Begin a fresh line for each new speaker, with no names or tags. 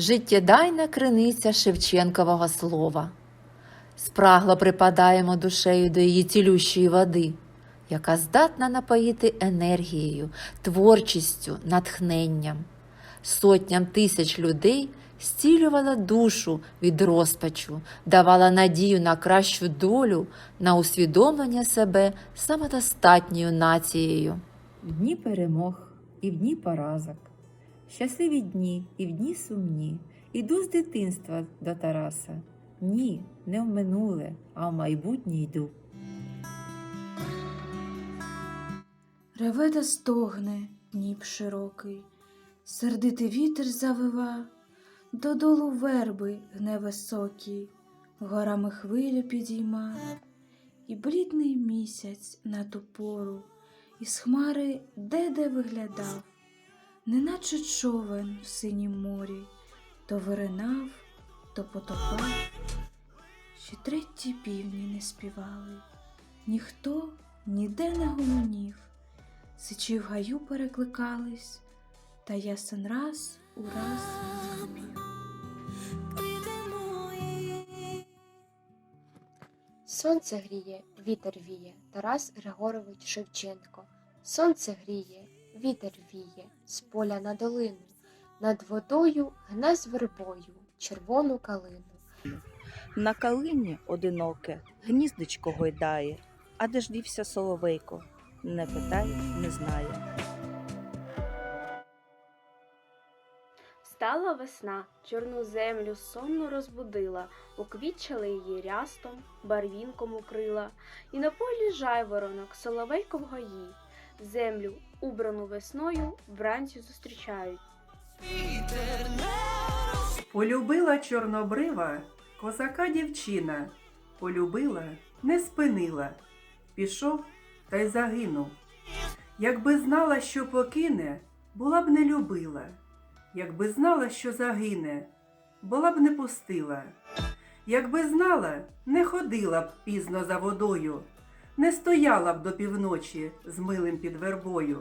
життєдайна криниця Шевченкового слова. Спрагло припадаємо душею до її цілющої води, яка здатна напоїти енергією, творчістю, натхненням. Сотням тисяч людей зцілювала душу від розпачу, давала надію на кращу долю, на усвідомлення себе самодостатньою нацією. В дні перемог і в дні поразок, щасливі дні і в дні сумні, іду з дитинства до Тараса. Ні, не в минуле, а в майбутнє йду.
Реве та стогне Дніп широкий, сердитий вітер завива, додолу верби гне високі, горами хвилю підійма, і блідний місяць на ту пору. Із хмари де-де виглядав, неначе човен в синім морі, то виринав, то потопав. Ще треті півні не співали, ніхто ніде не гомонів. Сичі в гаю перекликались, та ясен раз у раз запів.
Сонце гріє, вітер віє, Тарас Григорович Шевченко. Сонце гріє, вітер віє, з поля на долину, над водою гне з вербою червону калину.
На калині одиноке гніздечко гойдає, а де ж дівся соловейко? Не питай, не знає.
Стала весна, чорну землю сонно розбудила, уквітчали її рястом, барвінком укрила, і на полі жайворонок соловейко в гаї, землю, убрану весною, вранці зустрічають.
Полюбила чорнобрива козака дівчина, полюбила, не спинила, пішов та й загинув. Якби знала, що покине, була б не любила, якби знала, що загине, була б не пустила. Якби знала, не ходила б пізно за водою, не стояла б до півночі з милим під вербою.